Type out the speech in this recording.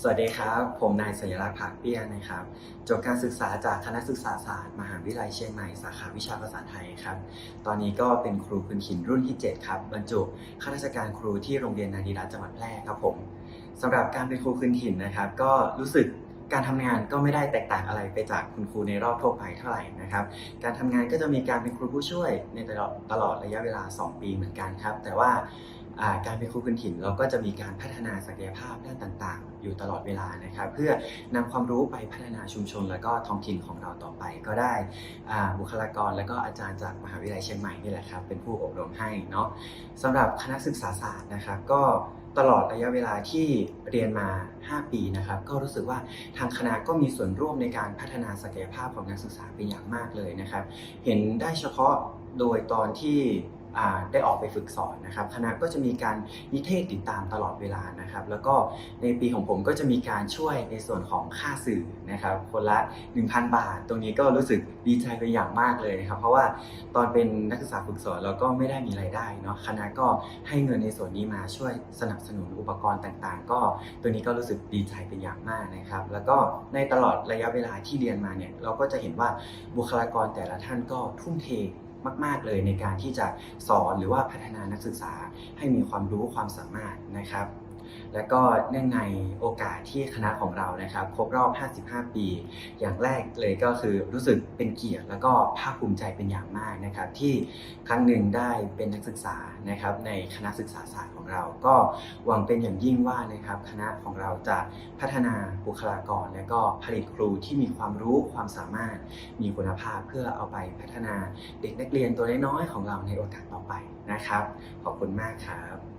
สวัสดีครับ ผมนายสัญลักษณ์ผักเปี้ยนะครับ จบการศึกษาจากคณะศึกษาศาสตร์ มหาวิทยาลัยเชียงใหม่สาขาวิชาภาษาไทยครับ ตอนนี้ก็เป็นครูพื้นถิ่นรุ่นที่ 7 ครับ บรรจุข้าราชการครูที่โรงเรียนนาดีรัตน์จังหวัดแพร่ครับผมสำหรับการเป็นครูพื้นถิ่นนะครับ ก็รู้สึก การทำงานก็ไม่ได้แตกต่างอะไรไปจากคุณครูในรอบทั่วไปเท่าไหร่นะครับ การทำงานก็จะมีการเป็นครูผู้ช่วยในตลอดตลอดระยะเวลา 2 ปีเหมือนกันครับ แต่ว่าการเป็นครูพื้นถิ่นเราก็จะมีการพัฒนาศักยภาพด้านต่างๆ อยู่ตลอดเวลานะครับ เพื่อนำความรู้ไปพัฒนาชุมชน และก็ท้องถิ่นของเราต่อไปก็ได้บุคลากรและก็อาจารย์จากมหาวิทยาลัยเชียงใหม่นี่แหละครับเป็นผู้อบรมให้เนาะสำหรับคณะศึกษาศาสตร์นะครับก็ ตลอดระยะเวลาที่เรียนมา 5 ปีนะครับ ก็รู้สึกว่าทางคณะก็มีส่วนร่วมในการพัฒนาศักยภาพของนักศึกษาเป็นอย่างมากเลยนะครับ เห็นได้เฉพาะโดยตอนที่ ได้ออกไปฝึกสอนนะครับคณะก็จะมีการนิเทศติดตามตลอดเวลานะครับ แล้วก็ในปีของผมก็จะมีการช่วยในส่วนของค่าสื่อนะครับ คนละ 1,000 บาท ตรงนี้ก็รู้สึกดีใจเป็นอย่างมากเลยนะครับ เพราะว่าตอนเป็นนักศึกษาฝึกสอนเราก็ไม่ได้มีรายได้เนาะคณะก็ให้เงินในส่วนนี้มาช่วยสนับสนุนอุปกรณ์ต่างๆ ก็ตัวนี้ก็รู้สึกดีใจเป็นอย่างมากนะครับ แล้วก็ในตลอดระยะเวลาที่เรียนมาเนี่ยเราก็จะเห็นว่าบุคลากรแต่ละท่านก็ทุ่มเท มาก ๆ เลยในการที่จะสอนหรือว่าพัฒนานักศึกษาให้มีความรู้ความสามารถนะครับ และก็เนื่องในโอกาสที่คณะของเรานะครับครบรอบ 55 ปี อย่างแรกเลยก็คือรู้สึกเป็นเกียรติ แล้วก็ภาคภูมิใจเป็นอย่างมากนะครับที่ครั้งหนึ่งได้เป็นนักศึกษานะครับในคณะศึกษาศาสตร์ของเรา ก็หวังเป็นอย่างยิ่งว่านะครับคณะของเราจะพัฒนาบุคลากร และก็ผลิตครูที่มีความรู้ความสามารถมีคุณภาพเพื่อเอาไปพัฒนาเด็กนักเรียนตัวน้อยๆของเราในโอกาสต่อไปนะครับ ขอบคุณมากครับ